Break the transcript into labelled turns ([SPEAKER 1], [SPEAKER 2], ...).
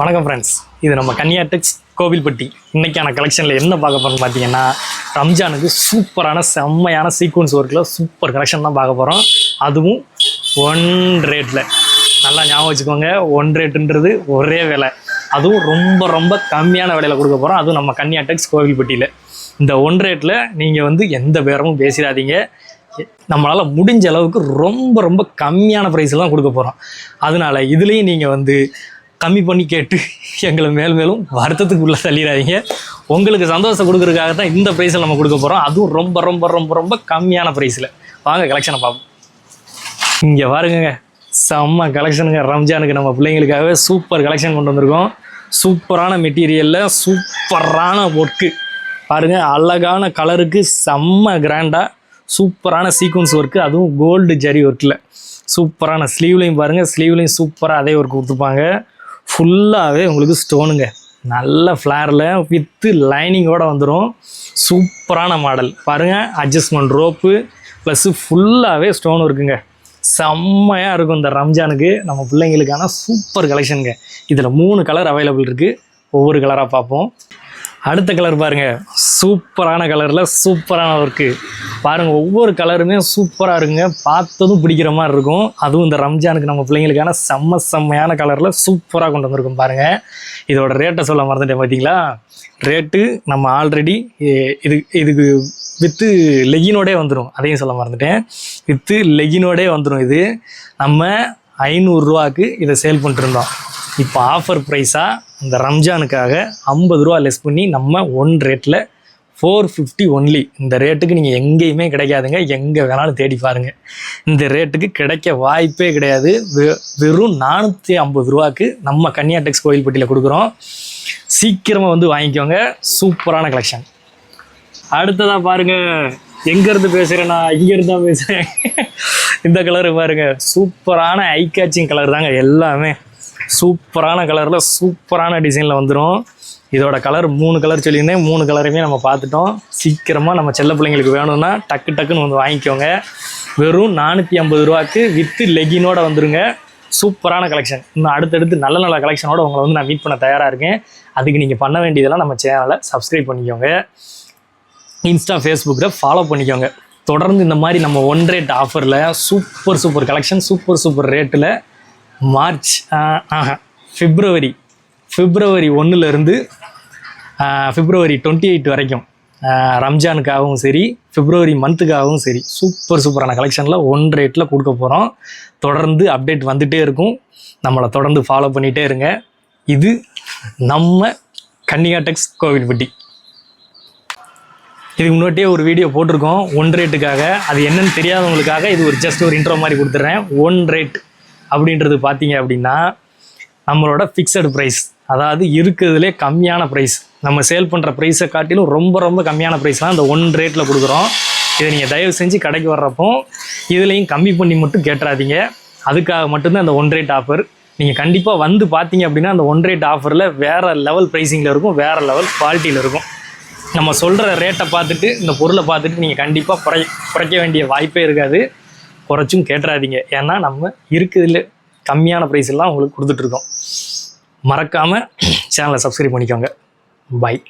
[SPEAKER 1] வணக்கம் ஃப்ரெண்ட்ஸ் இது நம்ம கன்னியா டெக்ஸ் கோவில்பட்டி. இன்றைக்கான கலெக்ஷனில் என்ன பார்க்க போகிறோம்னு பார்த்தீங்கன்னா ரம்ஜானுக்கு சூப்பரான செம்மையான சீக்வன்ஸ் ஒர்க்கில் சூப்பர் கலெக்ஷன் தான் பார்க்க போகிறோம் அதுவும் ஒன் ரேட்டில் நல்லா ஞாபகம் வச்சுக்கோங்க ஒன் ரேட்டுன்றது ஒரே விலை. அதுவும் ரொம்ப ரொம்ப கம்மியான விலையில் கொடுக்க போகிறோம் அதுவும் நம்ம கன்னியாடெக்ஸ் கோவில்பட்டியில். இந்த ஒன் ரேட்டில் நீங்கள் வந்து எந்த பேரமும் பேசிடாதீங்க. நம்மளால் முடிஞ்ச அளவுக்கு ரொம்ப ரொம்ப கம்மியான ப்ரைஸில் தான் கொடுக்க போகிறோம் அதனால இதுலேயும் நீங்கள் வந்து கம்மி பண்ணி கேட்டு எங்களை மேலும் மேலும் வருத்தத்துக்கு உள்ள தள்ளிடாதீங்க. உங்களுக்கு சந்தோஷம் கொடுக்குறதுக்காக தான் இந்த ப்ரைஸில் நம்ம கொடுக்க போகிறோம் அதுவும் ரொம்ப ரொம்ப ரொம்ப ரொம்ப கம்மியான ப்ரைஸில் வாங்க கலெக்ஷனை பார்ப்போம். இங்கே பாருங்க செம்ம கலெக்ஷனுங்க ரம்ஜானுக்கு நம்ம பிள்ளைங்களுக்காகவே சூப்பர் கலெக்ஷன் கொண்டு வந்திருக்கோம். சூப்பரான மெட்டீரியலில் சூப்பரான ஒர்க்கு பாருங்க அழகான கலருக்கு செம்ம கிராண்டாக சூப்பரான சீக்வன்ஸ் ஒர்க்கு அதுவும் கோல்டு ஜரி ஒர்க்கில் சூப்பரான ஸ்லீவ்லையும் பாருங்கள் ஸ்லீவ்லையும் சூப்பராக அதே ஒர்க் கொடுத்துருப்பாங்க ஃபுல்லாகவே உங்களுக்கு ஸ்டோனுங்க நல்ல ஃப்ளாரில் வித்து லைனிங்கோட வந்துடும் சூப்பரான மாடல் பாருங்கள் அட்ஜஸ்ட்மெண்ட் ரோப்பு ப்ளஸ்ஸு ஃபுல்லாகவே ஸ்டோன் இருக்குங்க. செம்மையாக இருக்கும் இந்த ரம்ஜானுக்கு. நம்ம பிள்ளைங்களுக்கான சூப்பர் கலெக்ஷனுங்க இதில் மூணு கலர் அவைலபிள் இருக்குது ஒவ்வொரு கலராக பார்ப்போம். அடுத்த கலர் பாருங்கள் சூப்பரான கலரில் சூப்பரான ஒர்க்கு பாருங்கள் ஒவ்வொரு கலருமே சூப்பராக இருக்குங்க. பார்த்ததும் பிடிக்கிற மாதிரி இருக்கும். அதுவும் இந்த ரம்ஜானுக்கு நம்ம பிள்ளைங்களுக்கான செம்ம செம்மையான கலரில் சூப்பராக கொண்டு வந்திருக்கும் பாருங்கள் இதோட ரேட்டை சொல்ல மறந்துட்டேன் பார்த்தீங்களா ரேட்டு நம்ம ஆல்ரெடி இது இதுக்கு வித்து லெகினோடே வந்துடும் அதையும் சொல்ல மறந்துட்டேன். வித்து லெகினோடே வந்துடும் இது. நம்ம ஐநூறுரூவாக்கு இதை சேல் பண்ணிட்டு இருந்தோம். இப்போ ஆஃபர் ப்ரைஸாக இந்த ரம்ஜானுக்காக ஐம்பது ரூபா லெஸ் பண்ணி நம்ம ஒன் ரேட்டில் ஃபோர் ஃபிஃப்டி ஒன்லி இந்த ரேட்டுக்கு நீங்கள் எங்கேயுமே கிடைக்காதுங்க. எங்கே வேணாலும் தேடி பாருங்கள் இந்த ரேட்டுக்கு கிடைக்க வாய்ப்பே கிடையாது. வெ- வெறும் நானூற்றி ஐம்பது ரூபாக்கு நம்ம கன்னியாடெக்ஸ் கோயில்பட்டியில் கொடுக்குறோம். சீக்கிரமாக வந்து வாங்கிக்கோங்க. சூப்பரான கலெக்ஷன் அடுத்ததாக பாருங்க. எங்கேருந்து பேசுகிறேன் நான்? இங்கேருந்து தான் பேசுகிறேன் இந்த கலரு பாருங்க. சூப்பரான ஐ கேச்சிங் கலர் தாங்க எல்லாமே. சூப்பரான கலரில் சூப்பரான டிசைனில் வந்துடும் இதோட கலர் மூணு கலர் சொல்லியிருந்தேன். மூணு கலருமே நம்ம பார்த்துட்டோம். சீக்கிரமாக நம்ம செல்ல பிள்ளைங்களுக்கு வேணும்னா டக்கு டக்குன்னு வந்து வாங்கிக்கோங்க. வெறும் நானூற்றி ஐம்பது ரூபாய்க்கு வித்து லெகினோட வந்துருங்க. சூப்பரான கலெக்ஷன் இன்னும் அடுத்தடுத்து நல்ல நல்ல கலெக்ஷனோட உங்களை வந்து நான் மீட் பண்ண தயாராக இருக்கேன். அதுக்கு நீங்கள் பண்ண வேண்டியதெல்லாம் நம்ம சேனலை சப்ஸ்கிரைப் பண்ணிக்கோங்க. இன்ஸ்டா ஃபேஸ்புக்கில் ஃபாலோ பண்ணிக்கோங்க. தொடர்ந்து இந்த மாதிரி நம்ம ஒன் ரேட் ஆஃபரில் super super collection super super ரேட்டில் மார்ச் ஆஹா, பிப்ரவரி பிப்ரவரி ஒன்றுலேருந்து பிப்ரவரி டுவெண்ட்டி எயிட் வரைக்கும் ரம்ஜானுக்காகவும் சரி பிப்ரவரி மந்த்துக்காகவும் சரி சூப்பர் சூப்பரான கலெக்ஷனில் ஒன் ரேட்டில் கொடுக்க போகிறோம் தொடர்ந்து அப்டேட் வந்துகிட்டே இருக்கும். நம்மளை தொடர்ந்து ஃபாலோ பண்ணிகிட்டே இருங்க. இது நம்ம கன்னிகாடெக்ஸ் கோவில்பட்டி. இதுக்கு முன்னாடியே ஒரு வீடியோ போட்டிருக்கோம். ஒன் ரேட்டுக்காக அது என்னன்னு தெரியாதவங்களுக்காக இது ஒரு ஜஸ்ட் ஒரு இன்ட்ரோ மாதிரி கொடுத்துட்றேன் ஒன் ரேட் அப்படின்றது பார்த்தீங்க அப்படின்னா நம்மளோட ஃபிக்ஸடு ப்ரைஸ் அதாவது இருக்கிறதுலே கம்மியான ப்ரைஸ் நம்ம சேல் பண்ணுற ப்ரைஸை காட்டிலும் ரொம்ப ரொம்ப கம்மியான ப்ரைஸ் தான் இந்த ஒன் ரேட்டில் கொடுக்குறோம். இதை நீங்கள் தயவு செஞ்சு கடைக்கு வர்றப்போ இதுலேயும் கம்மி பண்ணி மட்டும் கேட்டுறாதீங்க. அதுக்காக மட்டும்தான் அந்த ஒன் ரேட் ஆஃபர் நீங்கள் கண்டிப்பாக வந்து பார்த்தீங்க அப்படின்னா அந்த ஒன் ரேட் ஆஃபரில் வேறு லெவல் ப்ரைஸிங்கில் இருக்கும் வேறு லெவல் குவாலிட்டியில் இருக்கும். நம்ம சொல்கிற ரேட்டை பார்த்துட்டு இந்த பொருளை பார்த்துட்டு நீங்கள் கண்டிப்பாக குறை குறைக்க வேண்டிய வாய்ப்பே இருக்காது. குறைச்சும் கேட்டுறாதீங்க. ஏன்னா நம்ம இருக்குதுல கம்மியான ப்ரைஸ் எல்லாம் உங்களுக்கு கொடுத்துட்ருக்கோம் மறக்காமல் சேனலை சப்ஸ்கிரைப் பண்ணிக்கோங்க. பாய்